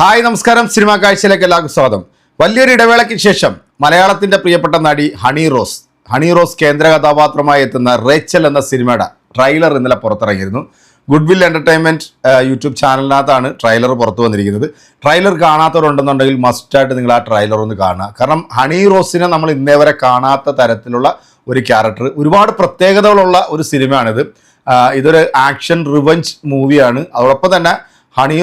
Hi നമസ്കാരം. Cinema കാഴ്ചയിലേക്ക് എല്ലാവർക്കും സ്വാഗതം. വലിയൊരു ഇടവേളയ്ക്ക് ശേഷം മലയാളത്തിന്റെ പ്രിയപ്പെട്ട നടി ഹണി റോസ് ഹണി റോസ് കേന്ദ്ര കഥാപാത്രമായി എത്തുന്ന റേച്ചൽ എന്ന സിനിമയുടെ ട്രെയിലർ ഇന്നലെ പുറത്തിറങ്ങിയിരുന്നു. ഗുഡ് വിൽ എന്റർടൈൻമെന്റ് യൂട്യൂബ് ചാനലിനകത്താണ് ട്രെയിലർ പുറത്തു വന്നിരിക്കുന്നത്. ട്രെയിലർ കാണാത്തവരുണ്ടെന്നുണ്ടെങ്കിൽ മസ്റ്റായിട്ട് നിങ്ങൾ ആ ട്രെയിലർ ഒന്ന് കാണുക. കാരണം ഹണി റോസിനെ നമ്മൾ ഇന്നേ വരെ കാണാത്ത തരത്തിലുള്ള ഒരു ക്യാരക്ടർ ഒരുപാട് പ്രത്യേകതകളുള്ള ഒരു സിനിമയാണിത്. ഇതൊരു ആക്ഷൻ റിവഞ്ച് മൂവിയാണ് അതോടൊപ്പം തന്നെ ഹണി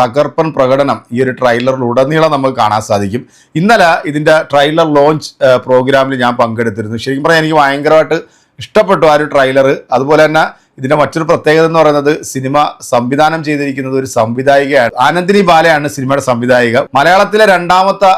തകർപ്പൻ പ്രകടനം ഈ ഒരു ട്രെയിലറിലുടനീളം നമുക്ക് കാണാൻ സാധിക്കും. ഇന്നലെ ഇതിന്റെ ട്രെയിലർ ലോഞ്ച് പ്രോഗ്രാമിൽ ഞാൻ പങ്കെടുത്തിരുന്നു. ശരിക്കും പറഞ്ഞാൽ എനിക്ക് ഭയങ്കരമായിട്ട് ഇഷ്ടപ്പെട്ടു ആ ഒരു ട്രെയിലർ അതുപോലെ തന്നെ ഇതിന്റെ മറ്റൊരു പ്രത്യേകത എന്ന് പറയുന്നത് സിനിമ സംവിധാനം ചെയ്തിരിക്കുന്നത് ഒരു സംവിധായികയാണ്. ആനന്ദിനി ബാലയാണ് സിനിമയുടെ സംവിധായിക. മലയാളത്തിലെ രണ്ടാമത്തെ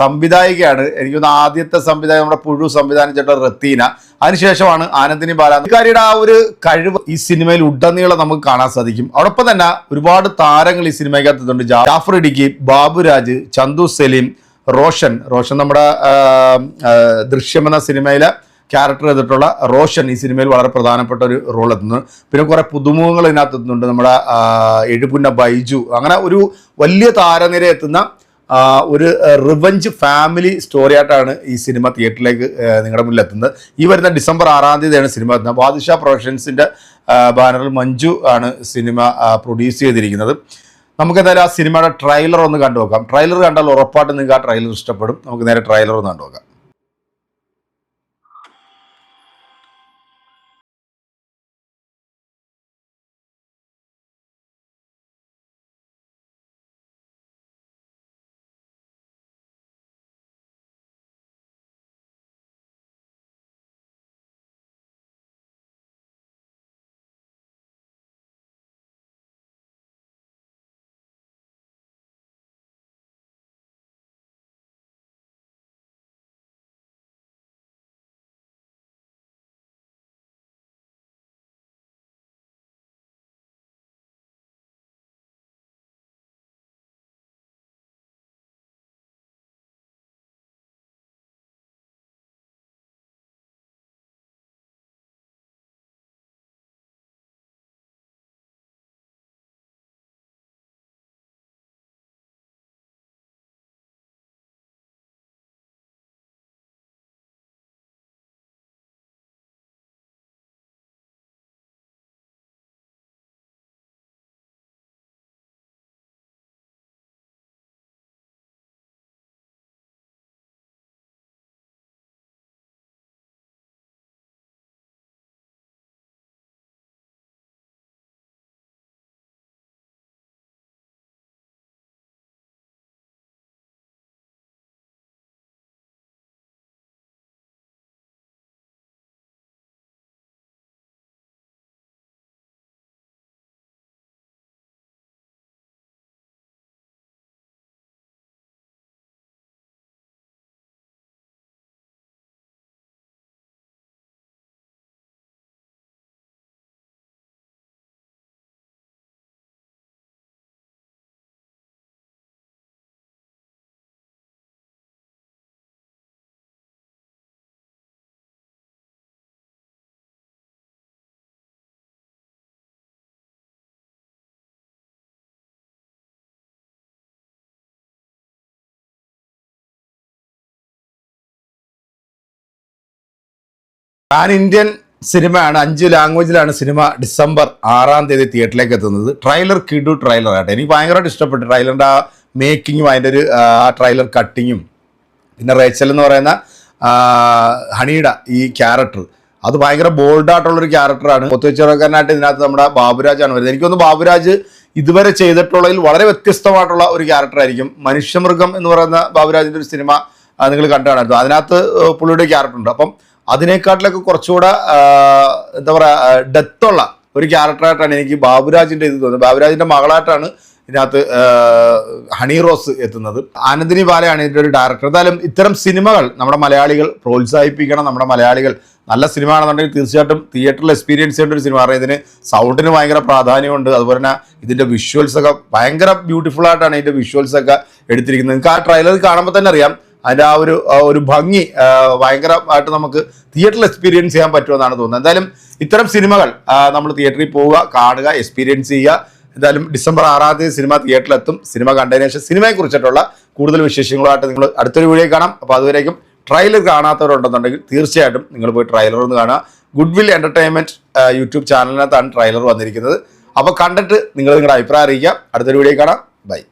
സംവിധായികയാണ്. എനിക്കൊന്ന് ആദ്യത്തെ സംവിധായക നമ്മുടെ പുഴു സംവിധാനം ചെയ്ത റത്തീന. അതിനുശേഷമാണ് ആനന്ദിനി ബാല. ഇക്കാരിയുടെ ആ ഒരു കഴിവ് ഈ സിനിമയിൽ ഉടനീളം നമുക്ക് കാണാൻ സാധിക്കും. അതോടൊപ്പം തന്നെ ഒരുപാട് താരങ്ങൾ ഈ സിനിമയ്ക്കകത്തുണ്ട്. ജാഫർ ഇടുക്കി ബാബുരാജ് ചന്തു സലീം റോഷൻ. റോഷൻ നമ്മുടെ ദൃശ്യം എന്ന സിനിമയിലെ ക്യാരക്ടർ ചെയ്തിട്ടുള്ള റോഷൻ ഈ സിനിമയിൽ വളരെ പ്രധാനപ്പെട്ട ഒരു റോൾ എത്തുന്നു. പിന്നെ കുറേ പുതുമുഖങ്ങൾ ഇതിനകത്ത് എത്തുന്നുണ്ട്. നമ്മുടെ എഴുപുന്ന ബൈജു. അങ്ങനെ ഒരു വലിയ താരനിര എത്തുന്ന ഒരു റിവഞ്ച് ഫാമിലി സ്റ്റോറി ആയിട്ടാണ് ഈ സിനിമ തിയേറ്ററിലേക്ക് നിങ്ങളുടെ മുന്നിൽ എത്തുന്നത്. ഈ വരുന്ന ഡിസംബർ ആറാം തീയതിയാണ് സിനിമ എത്തുന്നത്. ബാദുഷാ പ്രൊഡക്ഷൻസിന്റെ ബാനറിൽ മഞ്ജു ആണ് സിനിമ പ്രൊഡ്യൂസ് ചെയ്തിരിക്കുന്നത്. നമുക്ക് എന്തായാലും ആ സിനിമയുടെ ട്രെയിലർ ഒന്ന് കണ്ടു നോക്കാം ട്രെയിലർ കണ്ടാൽ ഉറപ്പായിട്ട് നിങ്ങൾക്ക് ആ ട്രെയിലർ ഇഷ്ടപ്പെടും. നമുക്ക് നേരെ ട്രെയിലർ ഒന്ന് കണ്ടു നോക്കാം പാൻ ഇന്ത്യൻ സിനിമയാണ് അഞ്ച് ലാംഗ്വേജിലാണ് സിനിമ ഡിസംബർ ആറാം തീയതി തിയേറ്ററിലേക്ക് എത്തുന്നത്. ട്രെയിലർ കിഡു ട്രെയിലർ ആട്ടെ. എനിക്ക് ഭയങ്കരമായിട്ട് ഇഷ്ടപ്പെട്ടു ട്രെയിലറിന്റെ ആ മേക്കിങ്ങും അതിന്റെ ഒരു ആ ട്രെയിലർ കട്ടിങ്ങും. പിന്നെ റേച്ചൽ എന്ന് പറയുന്ന ഹണിയുടെ ഈ ക്യാരക്ടർ. അത് ഭയങ്കര ബോൾഡായിട്ടുള്ളൊരു ക്യാരക്ടറാണ്. ഒത്തുവെച്ചുറക്കാനായിട്ട് ഇതിനകത്ത് നമ്മുടെ ബാബുരാജാണ് വരുന്നത്. എനിക്കൊന്ന് ബാബുരാജ് ഇതുവരെ ചെയ്തിട്ടുള്ളതിൽ വളരെ വ്യത്യസ്തമായിട്ടുള്ള ഒരു ക്യാരക്ടറായിരിക്കും. മനുഷ്യമൃഗം എന്ന് പറയുന്ന ബാബുരാജിന്റെ ഒരു സിനിമ നിങ്ങൾ കണ്ടാണ് അതിനകത്ത് ഏഹ്, പുള്ളിയുടെ ക്യാരക്ടർ ഉണ്ട് അപ്പം അതിനേക്കാട്ടിലൊക്കെ കുറച്ചുകൂടെ എന്താ പറയുക ഡെത്തുള്ള ഒരു ക്യാരക്ടറായിട്ടാണ് എനിക്ക് ബാബുരാജിന്റെ ഇത് തോന്നുന്നത്. ബാബുരാജിന്റെ മകളായിട്ടാണ് ഇതിനകത്ത് ഹണി റോസ് എത്തുന്നത്. ആനന്ദിനി ബാലയാണ് ഇതിന്റെ ഒരു ഡയറക്ടർ. എന്തായാലും ഇത്തരം സിനിമകൾ നമ്മുടെ മലയാളികൾ പ്രോത്സാഹിപ്പിക്കണം. നമ്മുടെ മലയാളികൾ നല്ല സിനിമ ആണെന്നുണ്ടെങ്കിൽ തീർച്ചയായിട്ടും തിയേറ്ററിൽ എക്സ്പീരിയൻസ് ചെയ്യേണ്ട ഒരു സിനിമ. കാരണം ഇതിന് സൗണ്ടിന് ഭയങ്കര പ്രാധാന്യമുണ്ട്. അതുപോലെ തന്നെ ഇതിന്റെ വിഷ്വൽസ് ഒക്കെ ഭയങ്കര ബ്യൂട്ടിഫുൾ ആയിട്ടാണ് ഇതിന്റെ വിഷ്വൽസ് ഒക്കെ എടുത്തിരിക്കുന്നത്. നിങ്ങൾക്ക് ആ ട്രെയിലർ കാണുമ്പോൾ തന്നെ അറിയാം. അതിന്റെ ആ ഒരു ഒരു ഭംഗി ഭയങ്കരമായിട്ട് നമുക്ക് തിയേറ്ററിൽ എക്സ്പീരിയൻസ് ചെയ്യാൻ പറ്റുമെന്നാണ് തോന്നുന്നത്. എന്തായാലും ഇത്തരം സിനിമകൾ നമ്മൾ തിയേറ്ററിൽ പോവുക കാണുക എക്സ്പീരിയൻസ് ചെയ്യുക. എന്തായാലും ഡിസംബർ ആറാം തീയതി സിനിമ തിയേറ്ററിലെത്തും സിനിമ കണ്ടതിന് ശേഷം സിനിമയെ കുറിച്ചിട്ടുള്ള കൂടുതൽ വിശേഷങ്ങളുമായിട്ട് നിങ്ങൾ അടുത്തൊരു വീഡിയോ കാണാം. അപ്പോൾ അതുവരേക്കും ട്രയലർ കാണാത്തവരുണ്ടെന്നുണ്ടെങ്കിൽ തീർച്ചയായിട്ടും നിങ്ങൾ പോയി ട്രൈലർ ഒന്ന് കാണുക. ഗുഡ് വിൽ എന്റർടൈൻമെന്റ് യൂട്യൂബ് ചാനലിനകത്താണ് ട്രൈലർ വന്നിരിക്കുന്നത്. അപ്പോൾ കണ്ടിട്ട് നിങ്ങൾ നിങ്ങളുടെ അഭിപ്രായം അറിയിക്കുക. അടുത്തൊരു വീഡിയോ കാണാം. ബൈ